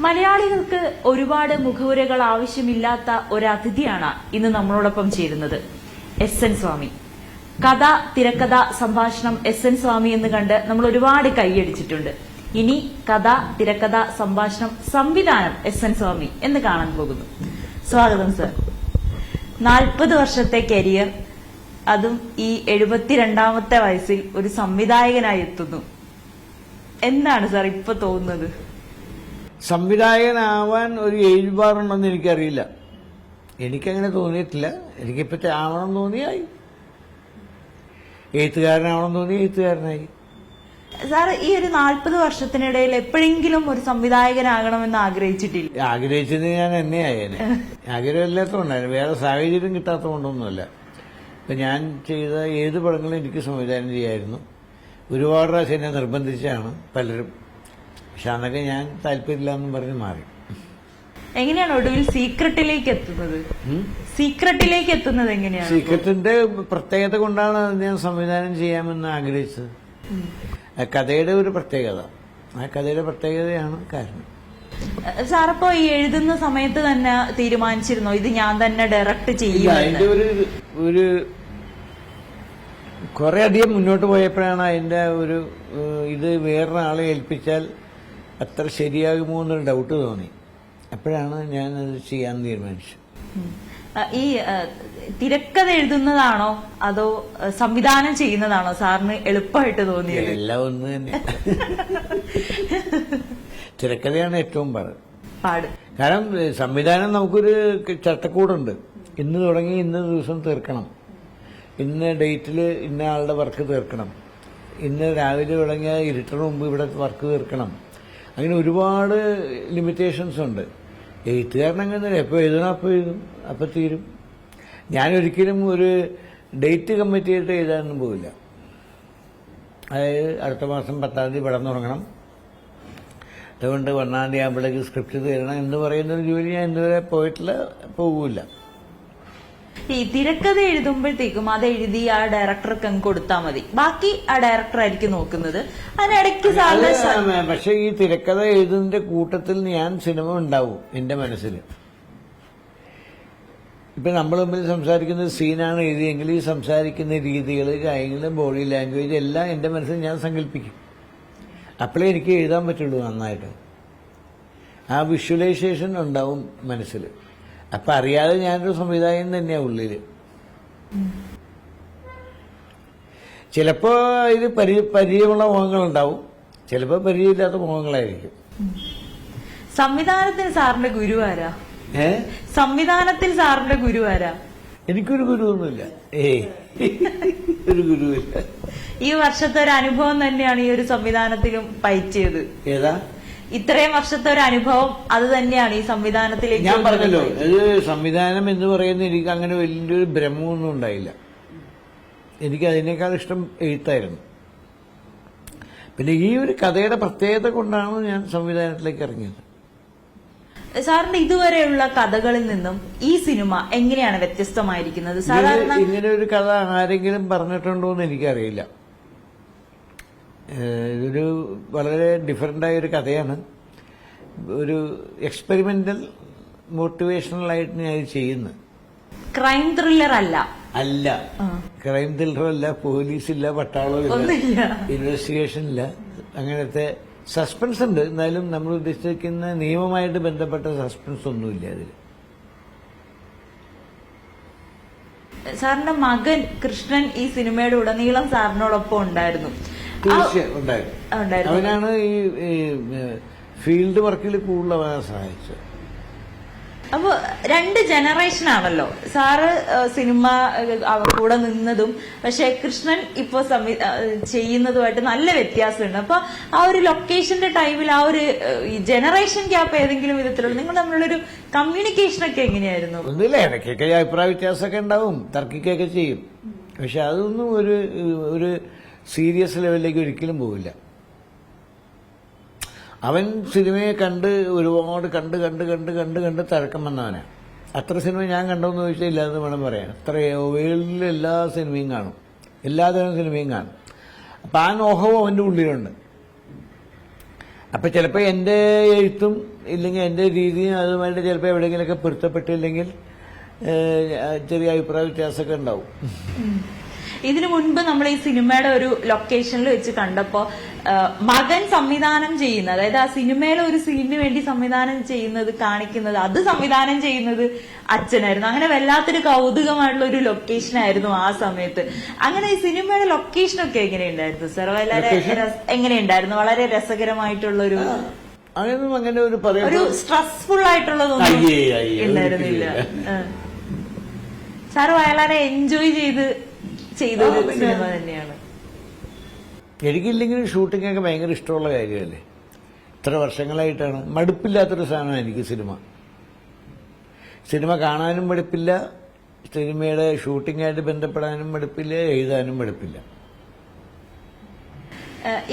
മലയാളികൾക്ക് ഒരുപാട് മുഖവുരകൾ ആവശ്യമില്ലാത്ത ഒരു അതിഥിയാണ് ഇന്ന് നമ്മളോടൊപ്പം ചേരുന്നത്. S N Swami. കഥ തിരക്കഥ സംഭാഷണം എസ് എൻ സ്വാമി എന്ന് കണ്ട് നമ്മൾ ഒരുപാട് കൈയടിച്ചിട്ടുണ്ട്. ഇനി കഥ തിരക്കഥ സംഭാഷണം സംവിധാനം എസ് എൻ സ്വാമി എന്ന് കാണാൻ പോകുന്നു. സ്വാഗതം സർ. നാൽപ്പത് വർഷത്തെ കരിയർ അതും ഈ എഴുപത്തിരണ്ടാമത്തെ വയസ്സിൽ ഒരു സംവിധായകനായി എത്തുന്നു. എന്താണ് സാർ ഇപ്പൊ തോന്നുന്നത്? സംവിധായകനാവാൻ ഒരു ഏഴ് ബാറുണ്ടെന്ന് എനിക്കറിയില്ല. എനിക്കങ്ങനെ തോന്നിയിട്ടില്ല. എനിക്കിപ്പോ ആവണം തോന്നിയായി. എഴുത്തുകാരനാവണം തോന്നി എഴുത്തുകാരനായി. സാർ ഈ ഒരു നാൽപ്പത് വർഷത്തിനിടയിൽ എപ്പോഴെങ്കിലും ഒരു സംവിധായകനാകണമെന്ന് ആഗ്രഹിച്ചിട്ടില്ല? ആഗ്രഹിച്ചത് ഞാൻ എന്നെ ആയേനെ ആഗ്രഹമില്ലാത്തതുകൊണ്ടായിരുന്നു വേറെ സാഹചര്യം കിട്ടാത്തതുകൊണ്ടൊന്നുമല്ല. ഇപ്പൊ ഞാൻ ചെയ്ത ഏത് പടങ്ങളും എനിക്ക് സംവിധാനം ചെയ്യായിരുന്നു. ഒരുപാട് പ്രാവശ്യം എന്നെ നിർബന്ധിച്ചാണ് പലരും പക്ഷെ അന്നൊക്കെ ഞാൻ താല്പര്യമില്ല എന്നും പറഞ്ഞ് മാറി. എങ്ങനെയാണ് ഒടുവിൽ സീക്രട്ടിലേക്ക് എത്തുന്നത്? സീക്രട്ടിലേക്ക് എത്തുന്നത് എങ്ങനെയാണ്? സീക്രട്ടിന്റെ പ്രത്യേകത കൊണ്ടാണ് ഞാൻ സംവിധാനം ചെയ്യാമെന്ന് ആഗ്രഹിച്ചത്. കഥയുടെ ഒരു പ്രത്യേകത. ആ കഥയുടെ പ്രത്യേകതയാണ് കാരണം. സാറപ്പോ ഈ എഴുതുന്ന സമയത്ത് തന്നെ തീരുമാനിച്ചിരുന്നു? ഇത് ഞാൻ തന്നെ ഡയറക്റ്റ് ചെയ്യും അതിന്റെ ഒരു ഒരു കുറെ അധികം മുന്നോട്ട് പോയപ്പോഴാണ് അതിന്റെ ഒരു ഇത് വേറൊരാളെ ഏൽപ്പിച്ചാൽ അത്ര ശരിയാകുമോ എന്നൊരു ഡൗട്ട് തോന്നി. അപ്പോഴാണ് ഞാൻ അത് ചെയ്യാൻ തീരുമാനിച്ചത്. ഈ തിരക്കഥ എഴുതുന്നതാണോ? അതോ സംവിധാനം ചെയ്യുന്നതാണോ? സാറിന് എളുപ്പമായിട്ട് തോന്നിയത്. എല്ലാം ഒന്ന് തന്നെ. തിരക്കഥയാണ് ഏറ്റവും പാട്. പാട്. കാരണം സംവിധാനം നമുക്കൊരു ചട്ടക്കൂടുണ്ട്. ഇന്ന് തുടങ്ങി ഇന്ന ദിവസം തീർക്കണം. ഇന്ന ഡേറ്റിൽ ഇന്ന ആളുടെ വർക്ക് തീർക്കണം. ഇന്ന് രാവിലെ തുടങ്ങിയ ഇരുട്ടിന് മുമ്പ് ഇവിടെ വർക്ക് തീർക്കണം. അങ്ങനെ ഒരുപാട് ലിമിറ്റേഷൻസ് ഉണ്ട്. എഴുത്തുകാരൻ അങ്ങനെ എപ്പോൾ എഴുതണം അപ്പോൾ എഴുതും. അപ്പോൾ തീരും. ഞാനൊരിക്കലും ഒരു ഡേറ്റ് കമ്മിറ്റ് ചെയ്തിട്ട് എഴുതാനൊന്നും പോവില്ല. അതായത് അടുത്ത മാസം പത്താം തീയതി പടം തുടങ്ങണം. അതുകൊണ്ട് ഒന്നാം തീയതി ആകുമ്പോഴേക്ക് സ്ക്രിപ്റ്റ് തരണം. എന്ന് പറയുന്ന ഒരു ജോലി ഞാൻ ഇന്നുവരെ പോയിട്ടില്ല പോകില്ല. ഈ തിരക്കഥ എഴുതുമ്പോഴത്തേക്കും അത് എഴുതി ആ ഡയറക്ടർക്ക് അങ്ങ് കൊടുത്താൽ മതി. ബാക്കി ആ ഡയറക്ടർ ആയിരിക്കും നോക്കുന്നത്. അതിനിടയ്ക്ക് സാറിന് സ- പക്ഷെ ഈ തിരക്കഥ എഴുതുന്നതിന്റെ കൂട്ടത്തിൽ ഞാൻ സിനിമ ഉണ്ടാവും എന്റെ മനസ്സിൽ ഇപ്പൊ നമ്മൾ തമ്മിൽ സംസാരിക്കുന്ന സീനാണ് എഴുതിയെങ്കിൽ ഈ സംസാരിക്കുന്ന രീതികൾ കാര്യങ്ങൾ ബോഡി ലാംഗ്വേജ് എല്ലാം എന്റെ മനസ്സിൽ ഞാൻ സങ്കല്പിക്കും. അപ്പോഴേ എനിക്ക് എഴുതാൻ പറ്റുള്ളൂ നന്നായിട്ട്. ആ വിഷ്വലൈസേഷൻ ഉണ്ടാവും മനസ്സിൽ അപ്പൊ അറിയാതെ ഞാനൊരു സംവിധായകൻ തന്നെയാ ഉള്ളിൽ. ചിലപ്പോ ഇത് പരി പരിചയമുള്ള മുഖങ്ങളുണ്ടാവും. ചിലപ്പോൾ പരിചയമില്ലാത്ത മുഖങ്ങളായിരിക്കും. സംവിധാനത്തിന് സാറിന്റെ ഗുരു ആരാ? ഏ? സംവിധാനത്തിൽ സാറിന്റെ ഗുരു ആരാ? എനിക്കൊരു ഗുരുവൊന്നുമില്ല. ഏയ് ഒരു ഗുരുവില്ല. ഈ വർഷത്തെ ഒരു അനുഭവം തന്നെയാണ് ഈ ഒരു സംവിധാനത്തിലും പയറ്റിയത് ഏതാ? ഇത്രയും വർഷത്തെ ഒരു അനുഭവം അത് തന്നെയാണ് ഈ സംവിധാനത്തിലേക്ക് ഞാൻ പറഞ്ഞല്ലോ അത് സംവിധാനം എന്ന് പറയുന്ന എനിക്ക് അങ്ങനെ വലിയൊരു ഭ്രമമൊന്നും ഉണ്ടായില്ല. എനിക്ക് അതിനേക്കാൾ ഇഷ്ടം എഴുത്തായിരുന്നു. പിന്നെ ഈ ഒരു കഥയുടെ പ്രത്യേകത കൊണ്ടാണ് ഞാൻ സംവിധാനത്തിലേക്ക് ഇറങ്ങിയത്. സാറിന്റെ ഇതുവരെയുള്ള കഥകളിൽ നിന്നും ഈ സിനിമ എങ്ങനെയാണ് വ്യത്യസ്തമായിരിക്കുന്നത്? സാധാരണ ഇങ്ങനെ ഒരു കഥ ആരെങ്കിലും പറഞ്ഞിട്ടുണ്ടോ എന്ന് എനിക്കറിയില്ല. ഇതൊരു വളരെ ഡിഫറെന്റായ ഒരു കഥയാണ്. ഒരു എക്സ്പെരിമെന്റൽ മോട്ടിവേഷണൽ ആയിട്ട് ഞാൻ ചെയ്യുന്നു. ചെയ്യുന്നത് ക്രൈം ത്രില്ലർ അല്ല. അല്ല ക്രൈം ത്രില്ലർ അല്ല പോലീസില്ല ഇല്ല ഇൻവെസ്റ്റിഗേഷൻ ഇല്ല അങ്ങനത്തെ സസ്പെൻസ് ഉണ്ട്. എന്നാലും നമ്മൾ ഉദ്ദേശിക്കുന്ന നിയമമായിട്ട് ബന്ധപ്പെട്ട സസ്പെൻസ് ഒന്നുമില്ല അതിൽ സാറിന്റെ മകൻ കൃഷ്ണൻ ഈ സിനിമയുടെ ഉടനീളം സാറിനോടൊപ്പം ഉണ്ടായിരുന്നു. തീർച്ചയായും ഉണ്ടായിരുന്നു. അവനാണ് ഈ ഫീൽഡ് വർക്കിൽ കൂടുതൽ അവനെ സഹായിച്ചത്. അപ്പൊ രണ്ട് ജനറേഷൻ ആണല്ലോ. സാറ് സിനിമ കൂടെ നിന്നതും പക്ഷെ കൃഷ്ണൻ ഇപ്പൊ ചെയ്യുന്നതുമായിട്ട് നല്ല വ്യത്യാസമുണ്ട്. അപ്പൊ ആ ഒരു ലൊക്കേഷന്റെ ടൈമിൽ ആ ഒരു ജനറേഷൻ ഗ്യാപ്പ് ഏതെങ്കിലും വിധത്തിലുള്ള നിങ്ങൾ തമ്മിലുള്ളൊരു കമ്മ്യൂണിക്കേഷൻ ഒക്കെ എങ്ങനെയായിരുന്നു? ഒന്നുമില്ല ഇടയ്ക്കൊക്കെ അഭിപ്രായ വ്യത്യാസമൊക്കെ ഉണ്ടാവും തർക്കിക്കൊക്കെ ചെയ്യും. പക്ഷെ അതൊന്നും ഒരു ഒരു സീരിയസ് ലെവലിലേക്ക് ഒരിക്കലും പോവില്ല. അവൻ സിനിമയെ കണ്ട് ഒരുപാട് കണ്ട് കണ്ട് കണ്ട് കണ്ട് കണ്ട് തഴക്കം വന്നവനാണ് അത്ര സിനിമ ഞാൻ കണ്ടോന്ന് ചോദിച്ചാൽ ഇല്ലാതെ വേണം പറയാൻ. അത്ര വേൾഡിലെ എല്ലാ സിനിമയും കാണും. എല്ലാതരം സിനിമയും കാണും. അപ്പം ആ നോഹവും അവന്റെ ഉള്ളിലുണ്ട്. അപ്പം ചിലപ്പോൾ എന്റെ എഴുത്തും ഇല്ലെങ്കിൽ എന്റെ രീതിയും അതുമായിട്ട് ചിലപ്പോൾ എവിടെയെങ്കിലുമൊക്കെ പൊരുത്തപ്പെട്ടില്ലെങ്കിൽ ചെറിയ അഭിപ്രായ വ്യത്യാസമൊക്കെ ഉണ്ടാവും. ഇതിനു മുൻപ് നമ്മൾ ഈ സിനിമയുടെ ഒരു ലൊക്കേഷനിൽ വെച്ച് കണ്ടപ്പോ മകൻ സംവിധാനം ചെയ്യുന്ന അതായത് ആ സിനിമയിലെ ഒരു സീനിന് വേണ്ടി സംവിധാനം ചെയ്യുന്നത് കാണിക്കുന്നത് അത് സംവിധാനം ചെയ്യുന്നത് അച്ഛനായിരുന്നു. അങ്ങനെ വല്ലാത്തൊരു കൗതുകമായിട്ടുള്ള ഒരു ലൊക്കേഷൻ ആയിരുന്നു ആ സമയത്ത്. അങ്ങനെ ഈ സിനിമയുടെ ലൊക്കേഷൻ ഒക്കെ എങ്ങനെയുണ്ടായിരുന്നു സർ വളരെ എങ്ങനെയുണ്ടായിരുന്നു? വളരെ രസകരമായിട്ടുള്ള ഒരു അങ്ങനെയൊന്നും അങ്ങനെ ഒരു ഒരു സ്ട്രെസ്ഫുൾ ആയിട്ടുള്ളതൊന്നും ഉണ്ടായിരുന്നില്ല. സാർ വളരെ എൻജോയ് ചെയ്ത് ചെയ്ത ഒരു സിനിമ തന്നെയാണ്. എനിക്കില്ലെങ്കിലും ഷൂട്ടിംഗ് ഒക്കെ ഭയങ്കര ഇഷ്ടമുള്ള കാര്യമല്ലേ? ഇത്ര വർഷങ്ങളായിട്ടാണ്. മടുപ്പില്ലാത്തൊരു സാധനമാണ് എനിക്ക് സിനിമ. സിനിമ കാണാനും മടുപ്പില്ല സിനിമയുടെ ഷൂട്ടിങ്ങായിട്ട് ബന്ധപ്പെടാനും മടുപ്പില്ല എഴുതാനും മടുപ്പില്ല.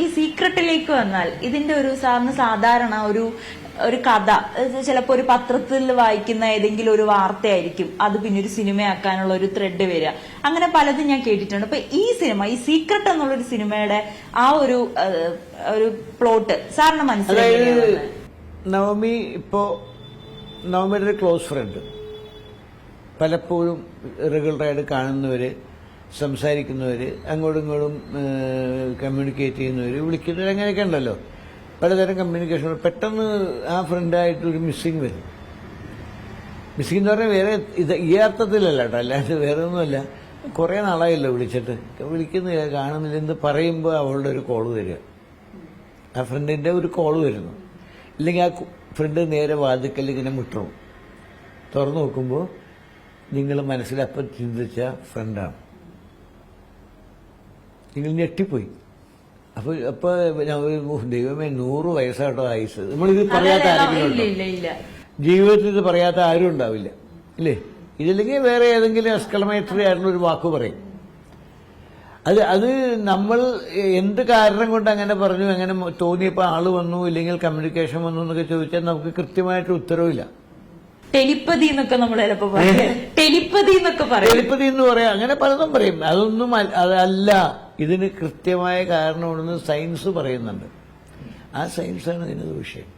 ഈ സീക്രട്ടിലേക്ക് വന്നാൽ ഇതിന്റെ ഒരു സാറിന് സാധാരണ ഒരു ഒരു കഥ. ചിലപ്പോ ഒരു പത്രത്തിൽ വായിക്കുന്ന ഏതെങ്കിലും ഒരു വാർത്തയായിരിക്കും. അത് പിന്നെ ഒരു സിനിമയാക്കാനുള്ള ഒരു ത്രെഡ് വരിക. അങ്ങനെ പലതും ഞാൻ കേട്ടിട്ടുണ്ട്. അപ്പൊ ഈ സിനിമ ഈ സീക്രട്ട് എന്നുള്ള ഒരു സിനിമയുടെ ആ ഒരു ഒരു പ്ലോട്ട് സാറിന് മനസ്സിലായി നവമി ഇപ്പോ നവമിയുടെ ഒരു ക്ലോസ് ഫ്രണ്ട് പലപ്പോഴും റെഗുലറായിട്ട് കാണുന്നവര് സംസാരിക്കുന്നവര് അങ്ങോട്ടും ഇങ്ങോട്ടും കമ്മ്യൂണിക്കേറ്റ് ചെയ്യുന്നവര് വിളിക്കുന്നവർ അങ്ങനെയൊക്കെ ഉണ്ടല്ലോ. പലതരം കമ്മ്യൂണിക്കേഷൻ പെട്ടെന്ന് ആ ഫ്രണ്ടായിട്ട് ഒരു മിസ്സിങ് വരും. മിസ്സിങ് എന്ന് പറഞ്ഞാൽ വേറെ ഇത് ഈ അർത്ഥത്തിലല്ല കേട്ടോ. അല്ലാണ്ട് വേറെ ഒന്നുമല്ല കുറേ നാളായല്ലോ വിളിച്ചിട്ട്. വിളിക്കുന്നില്ല കാണുന്നില്ല. എന്ന് പറയുമ്പോൾ അവളുടെ ഒരു കോൾ വരിക. ആ ഫ്രണ്ടിന്റെ ഒരു കോൾ വരുന്നു. ഇല്ലെങ്കിൽ ആ ഫ്രണ്ട് നേരെ വാതിക്കൽ ഇങ്ങനെ മുട്ടും. തുറന്നു നോക്കുമ്പോൾ നിങ്ങൾ മനസ്സിലപ്പം ചിന്തിച്ച ഫ്രണ്ടാണ് നിങ്ങൾ ഞെട്ടിപ്പോയി. അപ്പൊ അപ്പൊ ദൈവമേ നൂറ് വയസ്സാട്ടോ ആയുസ്. നമ്മളിത് പറയാത്ത ആരെങ്കിലും ജീവിതത്തിൽ ഇത് പറയാത്ത ആരും ഉണ്ടാവില്ല. ഇല്ലേ? ഇതില്ലെങ്കിൽ വേറെ ഏതെങ്കിലും എക്സ്ക്ലമേറ്ററി ആയിട്ടുള്ള ഒരു വാക്ക് പറയും. അത് അത് നമ്മൾ എന്ത് കാരണം കൊണ്ട് അങ്ങനെ പറഞ്ഞു അങ്ങനെ തോന്നിയപ്പോൾ ആൾ വന്നു ഇല്ലെങ്കിൽ കമ്മ്യൂണിക്കേഷൻ വന്നു എന്നൊക്കെ ചോദിച്ചാൽ നമുക്ക് കൃത്യമായിട്ട് ഉത്തരവില്ല. ടെലിപ്പതി എന്നൊക്കെ നമ്മൾ ചിലപ്പോ പറയും. ടെലിപ്പതി എന്നൊക്കെ പറയും. ടെലിപ്പതി എന്ന് പറയാം. അങ്ങനെ പലതും പറയും. അതൊന്നും അതല്ല ഇതിന് കൃത്യമായ കാരണമുണ്ടെന്ന് സയൻസ് പറയുന്നുണ്ട്. ആ സയൻസാണ് ഇതിന് വിഷയം.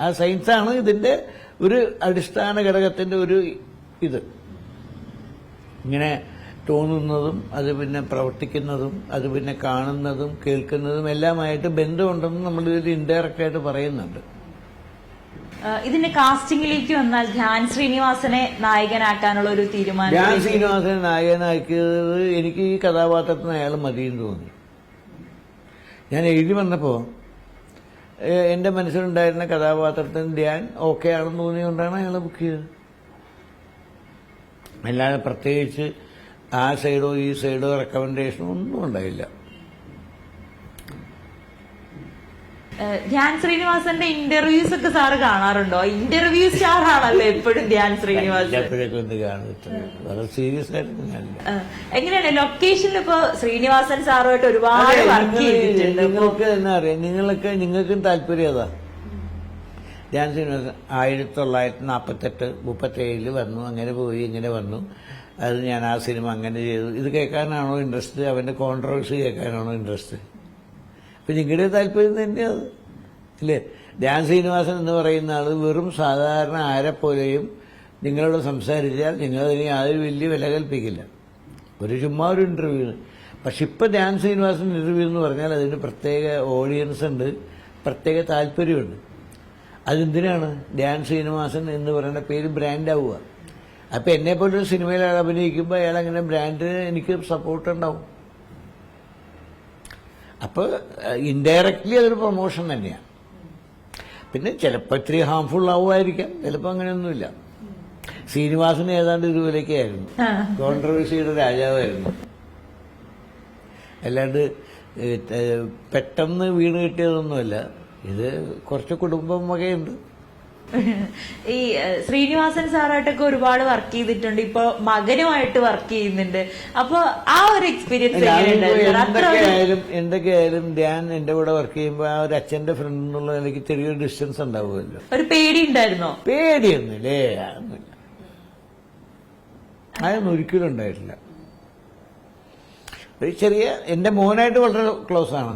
ആ സയൻസാണ് ഇതിന്റെ ഒരു അടിസ്ഥാന ഘടകത്തിന്റെ ഒരു ഇത്. ഇങ്ങനെ തോന്നുന്നതും അത് പിന്നെ പ്രവർത്തിക്കുന്നതും അത് പിന്നെ കാണുന്നതും കേൾക്കുന്നതും എല്ലാമായിട്ട് ബന്ധമുണ്ടെന്ന് നമ്മളിതിൽ ഇൻഡയറക്റ്റായിട്ട് ഇൻഡയറക്റ്റ് പറയുന്നുണ്ട്. ഇതിന്റെ കാസ്റ്റിംഗിലേക്ക് വന്നാൽ ധ്യാൻ ശ്രീനിവാസനെ നായകനാക്കാനുള്ള ഒരു തീരുമാനം ധ്യാൻ ശ്രീനിവാസനെ നായകനാക്കിയത് എനിക്ക് ഈ കഥാപാത്രത്തിന് അയാൾ മതിയെന്ന് തോന്നി. ഞാൻ എഴുതി വന്നപ്പോൾ എന്റെ മനസ്സിലുണ്ടായിരുന്ന കഥാപാത്രത്തിന് ധ്യാൻ ഓക്കെ ആണെന്ന് തോന്നിയുകൊണ്ടാണ് അയാളെ ബുക്ക് ചെയ്തത്. അല്ലാതെ പ്രത്യേകിച്ച് ആ സൈഡോ ഈ സൈഡോ റെക്കമെൻഡേഷനോ ഒന്നും ഉണ്ടായില്ല. ധ്യാൻ ശ്രീനിവാസന്റെ ഇന്റർവ്യൂസ് ഒക്കെ സാറ് കാണാറുണ്ടോ? ഇന്റർവ്യൂ സ്റ്റാർ ആണല്ലോ എപ്പോഴും ധ്യാൻ ശ്രീനിവാസൻ സീരിയസ് ആയിട്ട് എങ്ങനെയാണ് ലൊക്കേഷനിൽ ഇപ്പൊ ശ്രീനിവാസൻ സാറുമായിട്ട് ഒരുപാട് വർക്ക് ചെയ്തിട്ടുണ്ട്. നിങ്ങൾക്ക് എന്നാ അറിയാം നിങ്ങളൊക്കെ നിങ്ങൾക്കും താല്പര്യം ധ്യാൻ ശ്രീനിവാസൻ ആയിരത്തി തൊള്ളായിരത്തി നാൽപ്പത്തെട്ട് മുപ്പത്തേഴിൽ വന്നു അങ്ങനെ പോയി ഇങ്ങനെ വന്നു. അത് ഞാൻ ആ സിനിമ അങ്ങനെ ചെയ്തു. ഇത് കേൾക്കാനാണോ ഇൻട്രസ്റ്റ് അവന്റെ കോൺട്രവേഴ്സി കേൾക്കാനാണോ ഇൻട്രസ്റ്റ് അപ്പൊ നിങ്ങളുടെ താല്പര്യം തന്നെയാണ് ഇല്ലേ? ധ്യാൻ ശ്രീനിവാസൻ എന്ന് പറയുന്ന ആൾ വെറും സാധാരണ ആരെപ്പോലെയും നിങ്ങളോട് സംസാരിച്ചാൽ നിങ്ങളതിന് യാതൊരു വലിയ വില കൽപ്പിക്കില്ല. ഒരു ചുമ്മാ ഒരു ഇന്റർവ്യൂ പക്ഷെ ഇപ്പം ധ്യാൻ ശ്രീനിവാസൻ ഇന്റർവ്യൂ എന്ന് പറഞ്ഞാൽ അതിന് പ്രത്യേക ഓഡിയൻസ് ഉണ്ട് പ്രത്യേക താല്പര്യമുണ്ട്. അതെന്തിനാണ്? ധ്യാൻ ശ്രീനിവാസൻ എന്ന് പറയുന്ന പേര് ബ്രാൻഡ് ആവുക. എന്നെപ്പോലൊരു എന്നെ പോലെ സിനിമയിൽ അഭിനയിക്കുമ്പോൾ അയാൾ അങ്ങനെ ബ്രാൻഡിന് എനിക്ക് സപ്പോർട്ട് ഉണ്ടാവും. അപ്പോൾ ഇൻഡയറക്റ്റ്ലി അതൊരു പ്രൊമോഷൻ തന്നെയാണ്. പിന്നെ ചിലപ്പോൾ ഇത്തിരി ഹാംഫുൾ ആവുമായിരിക്കാം ചിലപ്പോൾ അങ്ങനെയൊന്നുമില്ല. ശ്രീനിവാസൻ ഏതാണ്ട് ഇതുപോലെയൊക്കെയായിരുന്നു കോൺട്രവേഴ്സിയുടെ രാജാവായിരുന്നു. അല്ലാണ്ട് പെട്ടെന്ന് വീണ് കിട്ടിയതൊന്നുമല്ല. ഇത് കുറച്ച് കുടുംബം വകയുണ്ട്. ഈ ശ്രീനിവാസൻ സാറായിട്ടൊക്കെ ഒരുപാട് വർക്ക് ചെയ്തിട്ടുണ്ട്. ഇപ്പൊ മകനുമായിട്ട് വർക്ക് ചെയ്യുന്നുണ്ട്. അപ്പൊ ആ ഒരു എക്സ്പീരിയൻസ് എന്തൊക്കെയായാലും എന്തൊക്കെയായാലും ഞാൻ എന്റെ കൂടെ വർക്ക് ചെയ്യുമ്പോൾ ആ ഒരു അച്ഛന്റെ ഫ്രണ്ട് എന്നുള്ള എനിക്ക് ചെറിയൊരു ഡിസ്റ്റൻസ് ഉണ്ടാവുമല്ലോ. ഒരു പേടി ഉണ്ടായിരുന്നോ പേടിയൊന്നുമില്ലേ അതൊന്നും ഒരിക്കലും ഉണ്ടായിട്ടില്ല. ഒരു ചെറിയ എന്റെ മോനായിട്ട് വളരെ ക്ലോസ് ആണ്.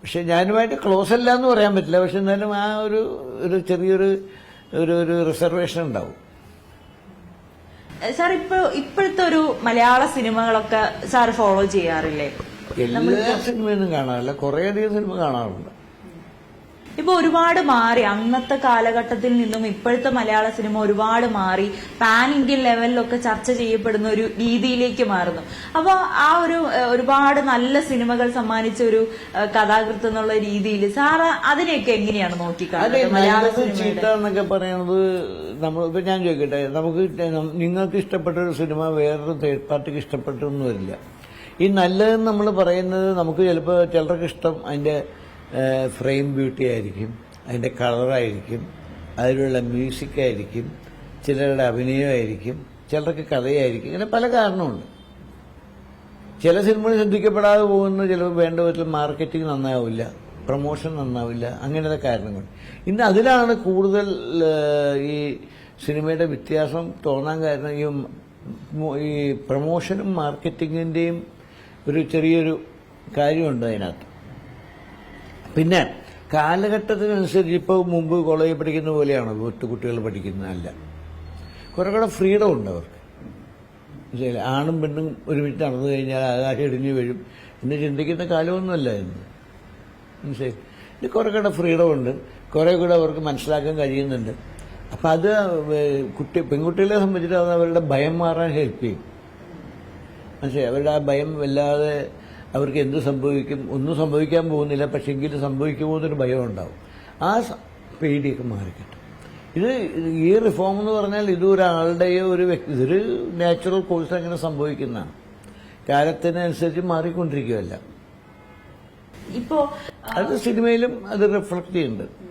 പക്ഷെ ഞാനുമായിട്ട് ക്ലോസ് അല്ല എന്ന് പറയാൻ പറ്റില്ല. പക്ഷെ എന്നാലും ആ ഒരു ഒരു ചെറിയൊരു ഒരു ഒരു റിസർവേഷൻ ഉണ്ടാവും. സാർ ഇപ്പൊ ഇപ്പോഴത്തെ ഒരു മലയാള സിനിമകളൊക്കെ സാർ ഫോളോ ചെയ്യാറില്ലേ? എല്ലാ സിനിമയൊന്നും കാണാറില്ല. കുറേയധികം സിനിമ കാണാറുണ്ട്. ഇപ്പൊ ഒരുപാട് മാറി. അന്നത്തെ കാലഘട്ടത്തിൽ നിന്നും ഇപ്പോഴത്തെ മലയാള സിനിമ ഒരുപാട് മാറി. പാൻ ഇന്ത്യൻ ലെവലിലൊക്കെ ചർച്ച ചെയ്യപ്പെടുന്ന ഒരു രീതിയിലേക്ക് മാറുന്നു. അപ്പൊ ആ ഒരു ഒരുപാട് നല്ല സിനിമകൾ സമ്മാനിച്ച ഒരു കഥാകൃത്ത് എന്നുള്ള രീതിയിൽ സാർ അതിനെയൊക്കെ എങ്ങനെയാണ് നോക്കിക്കാണുന്നത് മലയാള എന്നൊക്കെ പറയുന്നത് നമ്മൾ ഇപ്പൊ ഞാൻ ചോദിക്കട്ടെ നമുക്ക് നിങ്ങൾക്ക് ഇഷ്ടപ്പെട്ട ഒരു സിനിമ വേറൊരു തേർഡ് പാർട്ടിക്ക് ഇഷ്ടപ്പെട്ടൊന്നും വരില്ല. ഈ നല്ലതെന്ന് നമ്മൾ പറയുന്നത് നമുക്ക് ചിലപ്പോൾ ചിലർക്ക് ഇഷ്ടം അതിന്റെ ഫ്രെയിം ബ്യൂട്ടി ആയിരിക്കും അതിന്റെ കളറായിരിക്കും അതിലുള്ള മ്യൂസിക് ആയിരിക്കും ചിലരുടെ അഭിനയമായിരിക്കും ചിലർക്ക് കഥയായിരിക്കും ഇങ്ങനെ പല കാരണമുണ്ട്. ചില സിനിമകൾ ശ്രദ്ധിക്കപ്പെടാതെ പോകുന്ന ചിലപ്പോൾ വേണ്ട വിധത്തിൽ മാർക്കറ്റിംഗ് നന്നാവില്ല പ്രൊമോഷൻ നന്നാവില്ല അങ്ങനത്തെ കാരണങ്ങൾ. ഇന്ന് അതിലാണ് കൂടുതൽ ഈ സിനിമയുടെ വ്യത്യാസം തോന്നാൻ കാരണം ഈ ഈ പ്രൊമോഷനും മാർക്കറ്റിങ്ങിന്റെയും ഒരു ചെറിയൊരു കാര്യമുണ്ട് അതിനകത്ത്. പിന്നെ കാലഘട്ടത്തിനനുസരിച്ച് ഇപ്പോൾ മുമ്പ് കോളേജിൽ പഠിക്കുന്ന പോലെയാണ്. ഒറ്റ കുട്ടികൾ പഠിക്കുന്നതല്ല. കുറെ കൂടെ ഫ്രീഡം ഉണ്ട് അവർക്ക്? ആണും പെണ്ണും ഒരുമിച്ച് നടന്നു കഴിഞ്ഞാൽ ആകാശം ഇടിഞ്ഞു വരും എന്ന് ചിന്തിക്കുന്ന കാലമൊന്നുമല്ല ഇന്ന്. മനസ്സിലായി? ഇത് കുറെ കൂടെ ഫ്രീഡം ഉണ്ട്. കുറെ കൂടെ അവർക്ക് മനസ്സിലാക്കാൻ കഴിയുന്നുണ്ട്. അപ്പം അത് കുട്ടി പെൺകുട്ടികളെ സംബന്ധിച്ചിട്ട് അത് അവരുടെ ഭയം മാറാൻ ഹെൽപ്പ് ചെയ്യും. മനസ്സിലായി? അവരുടെ ആ ഭയം വല്ലാതെ അവർക്ക് എന്ത് സംഭവിക്കും ഒന്നും സംഭവിക്കാൻ പോകുന്നില്ല പക്ഷെ എങ്കിലും സംഭവിക്കുമോ എന്നൊരു ഭയം ഉണ്ടാവും. ആ പേടിയൊക്കെ മാറിക്കിട്ടും. ഇത് ഈ റിഫോം എന്ന് പറഞ്ഞാൽ ഇത് ഒരാളുടെയോ ഒരു വ്യക്തി ഇതൊരു നാച്ചുറൽ കോഴ്സ് അങ്ങനെ സംഭവിക്കുന്നതാണ് കാലത്തിനനുസരിച്ച് മാറിക്കൊണ്ടിരിക്കുകയല്ല. ഇപ്പോ അത് സിനിമയിലും അത് റിഫ്ലക്ട് ചെയ്യുന്നുണ്ട്.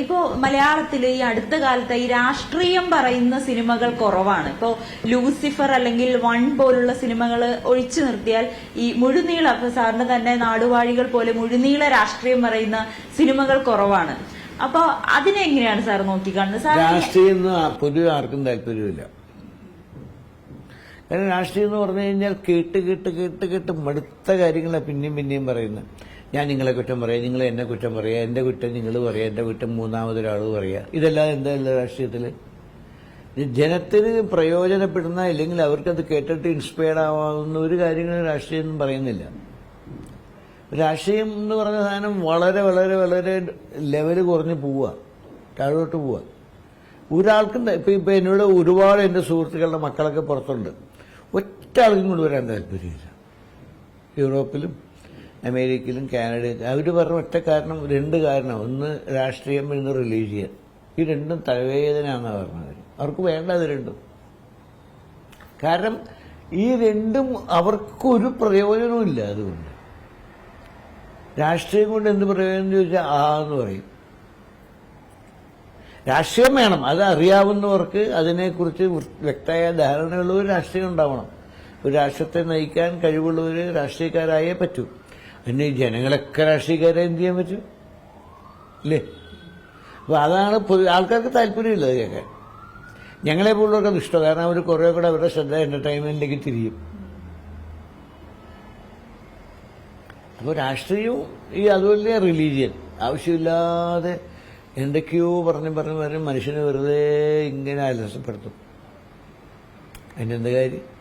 ഇപ്പോ മലയാളത്തിൽ ഈ അടുത്ത കാലത്ത് ഈ രാഷ്ട്രീയം പറയുന്ന സിനിമകൾ കുറവാണ്. ഇപ്പോ ലൂസിഫർ അല്ലെങ്കിൽ വൺ പോലുള്ള സിനിമകൾ ഒഴിച്ചു നിർത്തിയാൽ ഈ മുഴുനീള സാറിന് തന്നെ നാടുവാഴികൾ പോലെ മുഴുനീള രാഷ്ട്രീയം പറയുന്ന സിനിമകൾ കുറവാണ്. അപ്പൊ അതിനെങ്ങനെയാണ് സാർ നോക്കിക്കാണുന്നത്? സാർ രാഷ്ട്രീയം പൊതുവെ ആർക്കും താല്പര്യമില്ല. കാരണം രാഷ്ട്രീയം എന്ന് പറഞ്ഞു കഴിഞ്ഞാൽ കേട്ട് കേട്ട് കേട്ട് കേട്ട് മടുത്ത കാര്യങ്ങളാണ് പിന്നെയും പിന്നെയും പറയുന്നത്. ഞാൻ നിങ്ങളെ കുറ്റം പറയാം നിങ്ങൾ എന്നെ കുറ്റം പറയാം എന്റെ കുറ്റം നിങ്ങൾ പറയാം എന്റെ കുറ്റം മൂന്നാമതൊരാൾ പറയാം. ഇതെല്ലാം എന്താ രാഷ്ട്രീയത്തിൽ ജനത്തിന് പ്രയോജനപ്പെടുന്ന ഇല്ലെങ്കിൽ അവർക്കത് കേട്ടിട്ട് ഇൻസ്പയർഡ് ആവാവുന്ന ഒരു കാര്യങ്ങളും രാഷ്ട്രീയം ഒന്നും പറയുന്നില്ല. രാഷ്ട്രീയം എന്ന് പറഞ്ഞ സാധനം വളരെ വളരെ വളരെ ലെവൽ കുറഞ്ഞ് പോവുക താഴോട്ട് പോവുക ഒരാൾക്കും ഇപ്പം ഇപ്പൊ എന്നോട് ഒരുപാട് എന്റെ സുഹൃത്തുക്കളുടെ മക്കളൊക്കെ പുറത്തുണ്ട്. ഒറ്റ ആൾക്കും കൊണ്ടുവരാൻ താല്പര്യമില്ല. യൂറോപ്പിലും അമേരിക്കയിലും കാനഡയിലും അവർ പറഞ്ഞ ഒറ്റ കാരണം രണ്ട് കാരണം. ഒന്ന് രാഷ്ട്രീയം ഒന്ന് റിലീജിയൻ ഈ രണ്ടും തലവേദന തലവേദനയാണെന്നാണ് പറഞ്ഞത്. അവർക്ക് വേണ്ട അത് രണ്ടും. കാരണം ഈ രണ്ടും അവർക്കൊരു പ്രയോജനവും ഇല്ല അതുകൊണ്ട്. രാഷ്ട്രീയം കൊണ്ട് എന്ത് പ്രയോജനം ചോദിച്ചാൽ ആ എന്ന് പറയും. രാഷ്ട്രീയം വേണം. അത് അറിയാവുന്നവർക്ക് അതിനെക്കുറിച്ച് വ്യക്തമായ ധാരണയുള്ളവർ രാഷ്ട്രീയം ഉണ്ടാവണം. ഒരു രാഷ്ട്രത്തെ നയിക്കാൻ കഴിവുള്ളവർ രാഷ്ട്രീയക്കാരായേ പറ്റൂ. പിന്നെ ജനങ്ങളൊക്കെ രാഷ്ട്രീയക്കാരെ എന്ത് ചെയ്യാൻ പറ്റും? അല്ലേ അപ്പൊ അതാണ് ആൾക്കാർക്ക് താല്പര്യമില്ല അത് കേൾക്കാൻ. ഞങ്ങളെ പോലുള്ളവർക്ക് അത് ഇഷ്ടം കാരണം അവർ കുറെ കൂടെ അവരുടെ ശ്രദ്ധ എന്റർടൈൻമെന്റിലേക്ക് തിരിയും. അപ്പോൾ രാഷ്ട്രീയവും ഈ അതുപോലെ റിലീജിയൻ ആവശ്യമില്ലാതെ എന്തൊക്കെയോ പറഞ്ഞ് പറഞ്ഞ് പറഞ്ഞ് മനുഷ്യനെ വെറുതെ ഇങ്ങനെ അലസപ്പെടുത്തും. എന്ത് കാര്യം?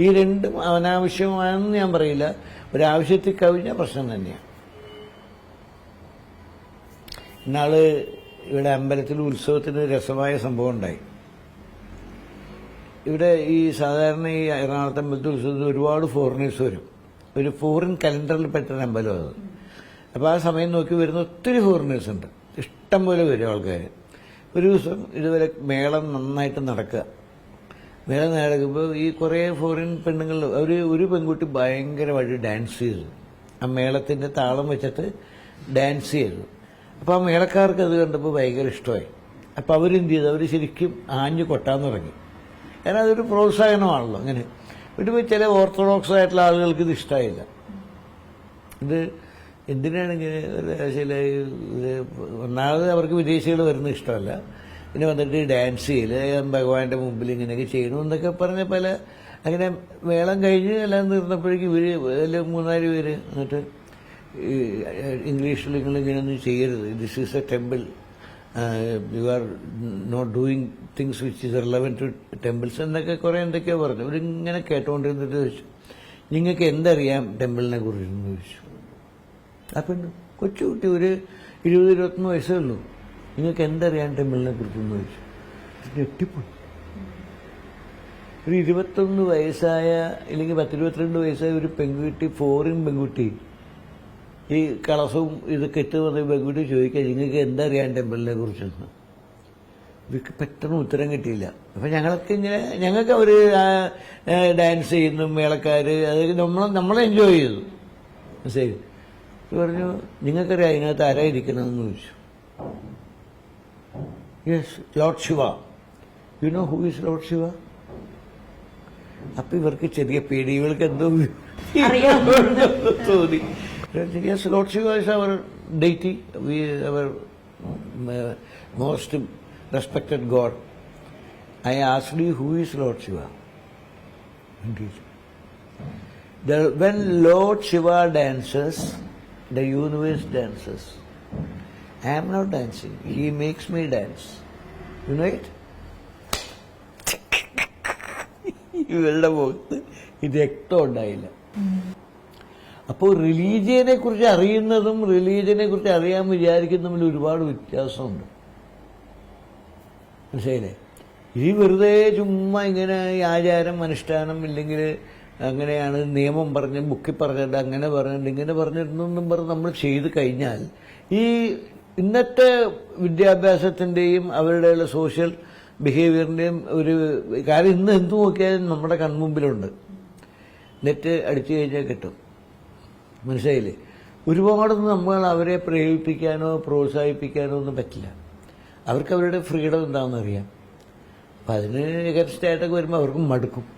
ഈ രണ്ടും അനാവശ്യമാണെന്ന് ഞാൻ പറയില്ല. ഒരാവശ്യത്തിൽ കവിഞ്ഞ പ്രശ്നം തന്നെയാണ്. ഇന്നാൾ ഇവിടെ അമ്പലത്തിൽ ഉത്സവത്തിന് രസമായ സംഭവം ഉണ്ടായി. ഇവിടെ ഈ സാധാരണ ഈ എറണാകുളത്തെ അമ്പലത്തിൽ ഉത്സവത്തിന് ഒരുപാട് ഫോറിനേഴ്സ് വരും. ഒരു ഫോറിൻ കലണ്ടറിൽ പെട്ടൊരു അമ്പലം അത്. അപ്പോൾ ആ സമയം നോക്കി വരുന്ന ഒത്തിരി ഫോറിനേഴ്സ് ഉണ്ട്. ഇഷ്ടം പോലെ വരും ആൾക്കാർ ഒരു ദിവസം ഇതുവരെ മേളം നന്നായിട്ട് നടക്കുക. മേളം നടക്കുമ്പോൾ ഈ കുറേ ഫോറിൻ പെണ്ണുങ്ങൾ ഒരു ഒരു പെൺകുട്ടി ഭയങ്കരമായിട്ട് ഡാൻസ് ചെയ്തു. ആ മേളത്തിന്റെ താളം വെച്ചിട്ട് ഡാൻസ് ചെയ്തു. അപ്പോൾ ആ മേളക്കാർക്ക് അത് കണ്ടപ്പോൾ ഭയങ്കര ഇഷ്ടമായി. അപ്പോൾ അവരെന്ത് ചെയ്തു? അവർ ശരിക്കും ആഞ്ഞു കൊട്ടാൻ തുടങ്ങി. കാരണം അതൊരു പ്രോത്സാഹനമാണല്ലോ അങ്ങനെ. ഇവിടെ ചില ഓർത്തഡോക്സ് ആയിട്ടുള്ള ആളുകൾക്ക് ഇത് ഇഷ്ടമായില്ല ഇത് എന്തിനാണ് ഇങ്ങനെ ചില ഒന്നാമത് അവർക്ക് വിദേശികൾ വരുന്നത് ഇഷ്ടമല്ല. പിന്നെ വന്നിട്ട് ഡാൻസ് ചെയ്യൽ ഭഗവാന്റെ മുമ്പിൽ ഇങ്ങനെയൊക്കെ ചെയ്യണം എന്നൊക്കെ പറഞ്ഞ പല അങ്ങനെ വേളം കഴിഞ്ഞ് എല്ലാം തീർന്നപ്പോഴേക്കും ഇവർ എല്ലാം മൂന്നാൽ പേര് എന്നിട്ട് ഇംഗ്ലീഷിൽ നിങ്ങൾ ഇങ്ങനെയൊന്നും ചെയ്യരുത്. This is a temple you are not doing things which is relevant to temples എന്നൊക്കെ കുറെ എന്തൊക്കെയോ പറഞ്ഞു. ഇവരിങ്ങനെ കേട്ടോണ്ടിരുന്നിട്ട് ചോദിച്ചു നിങ്ങൾക്ക് എന്തറിയാം ടെമ്പിളിനെ കുറിച്ചെന്ന് ചോദിച്ചു. അപ്പം കൊച്ചുകുട്ടി ഒരു ഇരുപത് ഇരുപത്തൊന്ന് വയസ്സേ ഉള്ളൂ. നിങ്ങൾക്ക് എന്തറിയാൻ ടെമ്പിളിനെ കുറിച്ചെന്ന് ചോദിച്ചു. ഞെട്ടിപ്പോയി. ഒരു ഇരുപത്തൊന്ന് വയസ്സായ അല്ലെങ്കിൽ പത്തിരുപത്തിരണ്ട് വയസ്സായ ഒരു പെൺകുട്ടി ഫോറിൻ പെൺകുട്ടി ഈ കളസവും ഇതൊക്കെ ഇട്ട് വന്ന പെൺകുട്ടി ചോദിക്കാൻ നിങ്ങൾക്ക് എന്തറിയാൻ ടെമ്പിളിനെ കുറിച്ചെന്ന്? ഇവർക്ക് പെട്ടെന്ന് ഉത്തരം കിട്ടിയില്ല. അപ്പം ഞങ്ങൾക്ക് ഇങ്ങനെ ഞങ്ങൾക്ക് അവർ ഡാൻസ് ചെയ്യുന്നു മേളക്കാർ അത് നമ്മൾ നമ്മൾ എൻജോയ് ചെയ്തു. ശരി. പറഞ്ഞു നിങ്ങൾക്കറിയാം അതിനകത്ത് ആരാ ഇരിക്കണമെന്ന് ചോദിച്ചു. Yes Lord Shiva you know who is Lord Shiva അപ്പൊ ഇവർക്ക് ചെറിയ പേടി ഇവർക്ക് എന്തോ അറിയാം. തോന്നി yes Lord Shiva is our deity we our most respected god I asked you who is Lord Shiva The, when Lord Shiva dances, the universe dances. I am not dancing. He makes me dance. You know it? ഇവരുടെ മുഖത്ത് രക്തം ഉണ്ടായില്ല അപ്പോൾ റിലീജിയനെ കുറിച്ച് അറിയുന്നതും റിലീജിയനെ കുറിച്ച് അറിയാൻ വിചാരിക്കുന്നതും തമ്മിൽ ഒരുപാട് വ്യത്യാസമുണ്ട് മനസ്സിലായില്ലേ ഈ വെറുതെ ചുമ്മാ ഇങ്ങനെ ഈ ആചാരം അനുഷ്ഠാനം ഇല്ലെങ്കിൽ അങ്ങനെയാണ് നിയമം പറഞ്ഞ് ബുക്കിൽ പറഞ്ഞിട്ട് അങ്ങനെ പറഞ്ഞിട്ട് ഇങ്ങനെ പറഞ്ഞിട്ടുണ്ടെന്നും പറഞ്ഞ് നമ്മൾ ചെയ്ത് കഴിഞ്ഞാൽ ഈ ഇന്നത്തെ വിദ്യാഭ്യാസത്തിന്റെയും അവരുടെയുള്ള സോഷ്യൽ ബിഹേവിയറിന്റെയും ഒരു കാര്യം ഇന്ന് എന്ത് നോക്കിയാലും നമ്മുടെ കൺമുമ്പിലുണ്ട്. നെറ്റ് അടിച്ചു കഴിഞ്ഞാൽ കിട്ടും. മനസ്സിലായില്ലേ? ഒരുപാടൊന്നും നമ്മൾ അവരെ പ്രേരിപ്പിക്കാനോ പ്രോത്സാഹിപ്പിക്കാനോ ഒന്നും പറ്റില്ല. അവർക്ക് അവരുടെ ഫ്രീഡം എന്താണെന്ന് അറിയാം അപ്പം അതിന് എഗൻസ്റ്റ് ആയിട്ടൊക്കെ വരുമ്പോൾ അവർക്ക് മടുക്കും.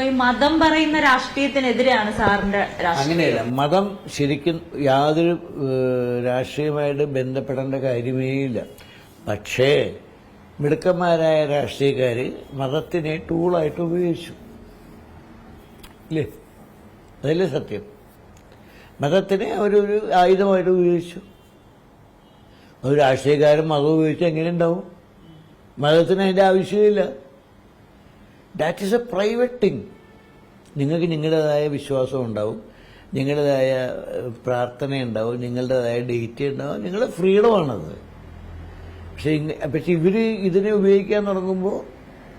മതം പറയുന്ന രാഷ്ട്രീയത്തിനെതിരെയാണ് സാറിന്റെ അങ്ങനെയല്ല. മതം ശരിക്കും യാതൊരു രാഷ്ട്രീയമായിട്ട് ബന്ധപ്പെടേണ്ട കാര്യമേ ഇല്ല. പക്ഷേ മിടുക്കന്മാരായ രാഷ്ട്രീയക്കാര് മതത്തിനെ ടൂളായിട്ട് ഉപയോഗിച്ചു. ഇല്ലേ? അതല്ലേ സത്യം? മതത്തിനെ അവരൊരു ആയുധമായിട്ട് ഉപയോഗിച്ചു. ഒരു രാഷ്ട്രീയക്കാരൻ മതം ഉപയോഗിച്ച് എങ്ങനെ ഉണ്ടാവും? മതത്തിന് അതിന്റെ ആവശ്യമില്ല. That is a private thing നിങ്ങൾക്ക് നിങ്ങളുടേതായ വിശ്വാസം ഉണ്ടാവും നിങ്ങളുടേതായ പ്രാർത്ഥന ഉണ്ടാവും നിങ്ങളുടേതായ ഡേറ്റ് ഉണ്ടാവും നിങ്ങളുടെ ഫ്രീഡമാണത് പക്ഷേ പക്ഷെ ഇവർ ഇതിനെ ഉപയോഗിക്കാൻ തുടങ്ങുമ്പോൾ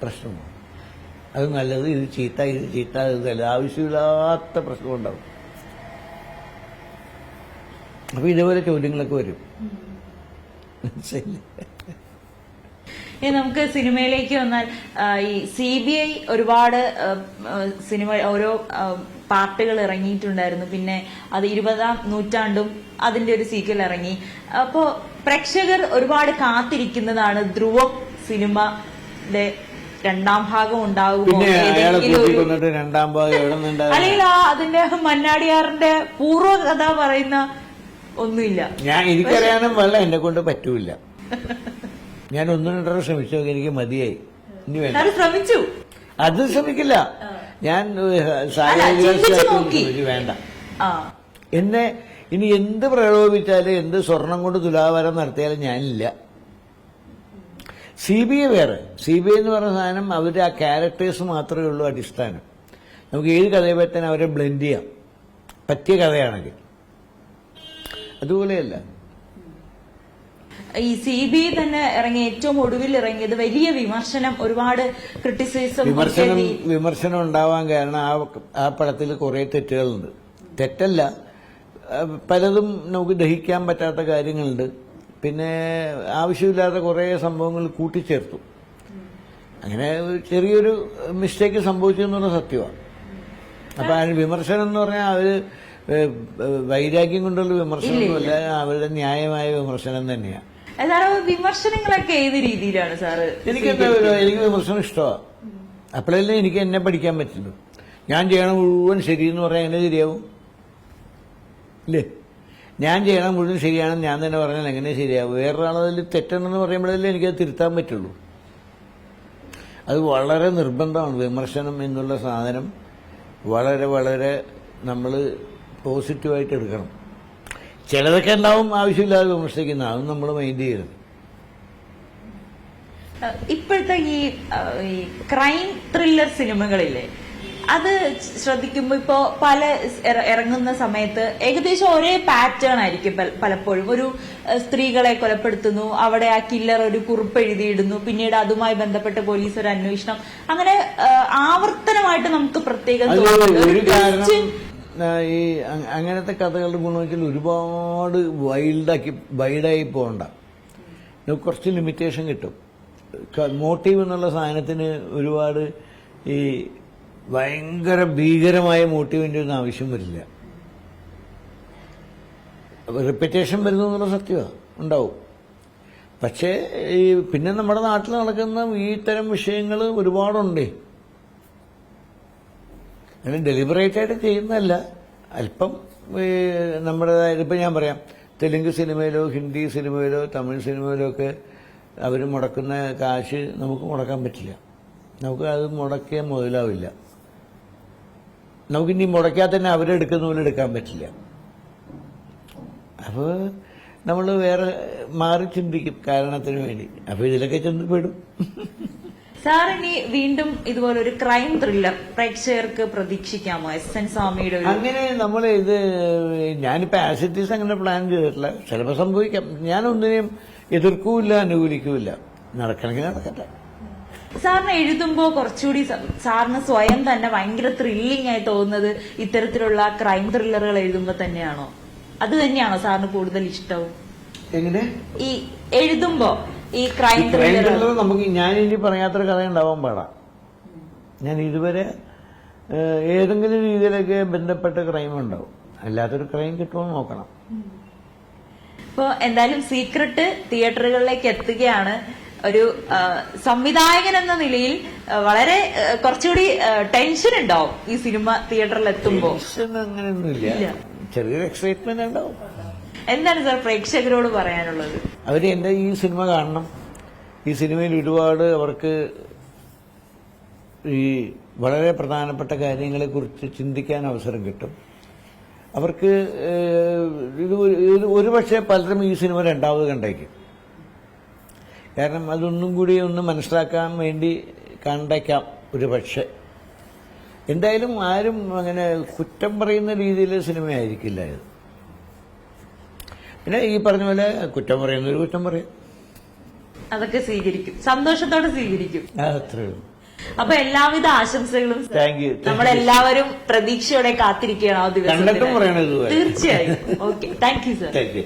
പ്രശ്നമാണ് അത് നല്ലത് ഇത് ചീത്ത ഇത് ചീത്ത ഇത് നല്ല ആവശ്യമില്ലാത്ത പ്രശ്നമുണ്ടാവും അപ്പൊ ഇതേപോലെ ചോദ്യങ്ങളൊക്കെ വരും. മനസ്സിലായില്ലേ? ഇനി നമുക്ക് സിനിമയിലേക്ക് വന്നാൽ ഈ സി ബി ഐ ഒരുപാട് സിനിമ ഓരോ പാർട്ടുകൾ ഇറങ്ങിയിട്ടുണ്ടായിരുന്നു. പിന്നെ അത് ഇരുപതാം നൂറ്റാണ്ടും അതിന്റെ ഒരു സീക്വൽ ഇറങ്ങി. അപ്പോ പ്രേക്ഷകർ ഒരുപാട് കാത്തിരിക്കുന്നതാണ് ധ്രുവം സിനിമയുടെ രണ്ടാം ഭാഗം ഉണ്ടാകുമോ? ഒരു രണ്ടാം ഭാഗം അല്ലെങ്കിൽ ആ അതിന്റെ മന്നാടിയാറിന്റെ പൂർവകഥ പറയുന്ന ഒന്നുമില്ല. ഞാൻ എനിക്കറിയാനും വല്ല എന്നെ കൊണ്ട് പറ്റൂല ഞാൻ ഒന്ന് രണ്ടര ശ്രമിച്ചു നോക്കി എനിക്ക് മതിയായി. ഇനി വേണ്ട. ശ്രമിച്ചു. അത് ശ്രമിക്കില്ല. ഞാൻ വേണ്ട. എന്നെ ഇനി എന്ത് പ്രലോഭിച്ചാലും എന്ത് സ്വർണം കൊണ്ട് തുലാഭാരം നടത്തിയാലും ഞാനില്ല. സി ബി ഐ വേറെ. സി ബി ഐ എന്ന് പറയുന്ന സാധനം അവരുടെ ആ ക്യാരക്ടേഴ്സ് മാത്രമേ ഉള്ളൂ അടിസ്ഥാനം. നമുക്ക് ഏത് കഥയെ പറ്റാൻ അവരെ ബ്ലെൻഡ് ചെയ്യാം. പറ്റിയ കഥയാണെങ്കിൽ. അതുപോലെയല്ല. ഈ സി ബി തന്നെ ഇറങ്ങി ഏറ്റവും ഒടുവിൽ ഇറങ്ങിയത് വലിയ വിമർശനം ഒരുപാട് ക്രിട്ടിസിസം വിമർശനം വിമർശനം ഉണ്ടാവാൻ കാരണം ആ ആ പടത്തിൽ കുറെ തെറ്റുകളുണ്ട്. തെറ്റല്ല. പലതും നമുക്ക് ദഹിക്കാൻ പറ്റാത്ത കാര്യങ്ങളുണ്ട്. പിന്നെ ആവശ്യമില്ലാത്ത കുറെ സംഭവങ്ങൾ കൂട്ടിച്ചേർത്തു. അങ്ങനെ ചെറിയൊരു മിസ്റ്റേക്ക് സംഭവിച്ചു എന്നുള്ള സത്യമാണ്. അപ്പൊ അതിന് വിമർശനം എന്ന് പറഞ്ഞാൽ അവർ വൈരാഗ്യം കൊണ്ടുള്ള വിമർശനമൊന്നുമല്ല അവരുടെ ന്യായമായ വിമർശനം തന്നെയാണ്. സാറ് വിമർശനങ്ങളൊക്കെ ഏത് രീതിയിലാണ് സാറ് എനിക്ക് എനിക്ക് വിമർശനം ഇഷ്ടമാണ് അപ്പോഴല്ലേ എനിക്ക് എന്നെ പഠിക്കാൻ പറ്റുള്ളൂ. ഞാൻ ചെയ്യണ മുഴുവൻ ശരിയെന്ന് പറയാൻ എങ്ങനെ ശരിയാവും? ഇല്ലേ? ഞാൻ ചെയ്യണ മുഴുവൻ ശരിയാണെന്ന് ഞാൻ തന്നെ പറഞ്ഞാൽ എങ്ങനെ ശരിയാവും? വേറൊരാളതിൽ തെറ്റെന്ന് പറയുമ്പോഴല്ലേ എനിക്കത് തിരുത്താൻ പറ്റുള്ളൂ. അത് വളരെ നിർബന്ധമാണ് വിമർശനം എന്നുള്ള സാധനം വളരെ വളരെ നമ്മൾ പോസിറ്റീവായിട്ട് എടുക്കണം. ചിലതൊക്കെ ഉണ്ടാവും ആവശ്യമില്ലാതെ വിമർശിക്കുന്ന അതും നമ്മൾ മൈൻഡ് ചെയ്യരുത് ഇപ്പോഴത്തെ ഈ ക്രൈം ത്രില്ലർ സിനിമകളില്ലേ അത് ശ്രദ്ധിക്കുമ്പോൾ ഇപ്പോ പല ഇറങ്ങുന്ന സമയത്ത് ഏകദേശം ഒരേ പാറ്റേൺ ആയിരിക്കും പലപ്പോഴും. ഒരു സ്ത്രീകളെ കൊലപ്പെടുത്തുന്നു അവിടെ ആ കില്ലർ ഒരു കുറിപ്പ് എഴുതിയിടുന്നു പിന്നീട് അതുമായി ബന്ധപ്പെട്ട് പോലീസ് ഒരു അന്വേഷണം. അങ്ങനെ ആവർത്തനമായിട്ട് നമുക്ക് പ്രത്യേകം ഈ അങ്ങനത്തെ കഥകളുടെ ഗുണം വെച്ചാൽ ഒരുപാട് വൈൽഡാക്കി വൈഡായി പോകണ്ട. കുറച്ച് ലിമിറ്റേഷൻ കിട്ടും. മോട്ടീവ് എന്നുള്ള സാധനത്തിന് ഒരുപാട് ഈ ഭയങ്കര ഭീകരമായ മോട്ടീവിന്റെ ഒന്നും ആവശ്യം വരില്ല. റിപ്പറ്റേഷൻ വരുന്നു എന്നുള്ള സത്യമാണ് ഉണ്ടാവും. പക്ഷേ ഈ പിന്നെ നമ്മുടെ നാട്ടിൽ നടക്കുന്ന ഈ തരം വിഷയങ്ങൾ ഒരുപാടുണ്ടേ. അങ്ങനെ ഡെലിബറേറ്റ് ആയിട്ട് ചെയ്യുന്നതല്ല. അല്പം നമ്മുടേതായ ഇപ്പം ഞാൻ പറയാം തെലുങ്ക് സിനിമയിലോ ഹിന്ദി സിനിമയിലോ തമിഴ് സിനിമയിലോ ഒക്കെ അവർ മുടക്കുന്ന കാശ് നമുക്ക് മുടക്കാൻ പറ്റില്ല. നമുക്ക് അത് മുടക്കിയാൽ മുതലാവില്ല. നമുക്കിനി മുടക്കിയാൽ തന്നെ അവരെടുക്കുന്ന പോലെ എടുക്കാൻ പറ്റില്ല. അപ്പോൾ നമ്മൾ വേറെ മാറി ചിന്തിക്കും കാരണത്തിന് വേണ്ടി. അപ്പോൾ ഇതിലൊക്കെ ചെന്ന് പെടും. സാർ ഇനി വീണ്ടും ഇതുപോലെ ഒരു ക്രൈം ത്രില്ലർ പ്രേക്ഷകർക്ക് പ്രതീക്ഷിക്കാമോ? എസ് എൻ സ്വാമിയുടെ അങ്ങനെ നമ്മൾ ഇത് ഞാനിപ്പോ ആസിറ്റീസ് അങ്ങനെ പ്ലാൻ ചെയ്തിട്ടില്ല. ചിലപ്പോൾ സംഭവിക്കാം. ഞാനൊന്നിനെയും എതിർക്കൂല്ല അനുകൂലിക്കൂല നടക്കണമെങ്കിൽ നടക്കട്ടെ. സാറിന് എഴുതുമ്പോ കുറച്ചുകൂടി സാറിന് സ്വയം തന്നെ ഭയങ്കര ത്രില്ലിംഗ് ആയി തോന്നുന്നത് ഇത്തരത്തിലുള്ള ക്രൈം ത്രില്ലറുകൾ എഴുതുമ്പോ തന്നെയാണോ? അത് തന്നെയാണോ സാറിന് കൂടുതൽ ഇഷ്ടവും? എങ്ങനെ? ഈ എഴുതുമ്പോ ഈ ക്രൈം ത്രില്ലർ നമുക്ക് ഞാൻ ഇനി പറയാത്തൊരു കഥ ഉണ്ടാവാൻ പാടാം. ഞാൻ ഇതുവരെ ഏതെങ്കിലും രീതിയിലൊക്കെ ബന്ധപ്പെട്ട ക്രൈം ഉണ്ടാവും. അല്ലാത്തൊരു ക്രൈം കിട്ടുമോ നോക്കണം. ഇപ്പൊ എന്തായാലും സീക്രട്ട് തിയേറ്ററുകളിലേക്ക് എത്തുകയാണ് ഒരു സംവിധായകൻ എന്ന നിലയിൽ വളരെ കുറച്ചുകൂടി ടെൻഷൻ ഉണ്ടാവും ഈ സിനിമ തിയേറ്ററിൽ എത്തുമ്പോൾ അങ്ങനെയൊന്നുമില്ല. ചെറിയൊരു എക്സൈറ്റ്മെന്റ് ഉണ്ടാവും. എന്താണ് സാർ പ്രേക്ഷകരോട് പറയാനുള്ളത്? അവർ എന്റെ ഈ സിനിമ കാണണം. ഈ സിനിമയിൽ ഒരുപാട് അവർക്ക് ഈ വളരെ പ്രധാനപ്പെട്ട കാര്യങ്ങളെക്കുറിച്ച് ചിന്തിക്കാൻ അവസരം കിട്ടും. അവർക്ക് ഇത് ഒരു പക്ഷേ പലരും ഈ സിനിമ രണ്ടാമത് കണ്ടേക്കും. കാരണം അതൊന്നും കൂടി ഒന്ന് മനസ്സിലാക്കാൻ വേണ്ടി കണ്ടേക്കാം ഒരു പക്ഷേ എന്തായാലും ആരും അങ്ങനെ കുറ്റം പറയുന്ന രീതിയിൽ സിനിമയായിരിക്കില്ല ഇത്. പിന്നെ ഈ പറഞ്ഞ പോലെ കുറ്റം പറയുന്ന ഒരു കുറ്റം പറയും. അതൊക്കെ സ്വീകരിക്കും. സന്തോഷത്തോടെ സ്വീകരിക്കും. അത്രേ ഉള്ളൂ. അപ്പൊ എല്ലാവിധ ആശംസകളും താങ്ക് you. നമ്മളെല്ലാവരും പ്രതീക്ഷയോടെ കാത്തിരിക്കുകയാണ് ആ ദിവസം കണ്ടിട്ടും പറയണത് ഇതുപോലെ. തീർച്ചയായും. Okay thank you sir thank you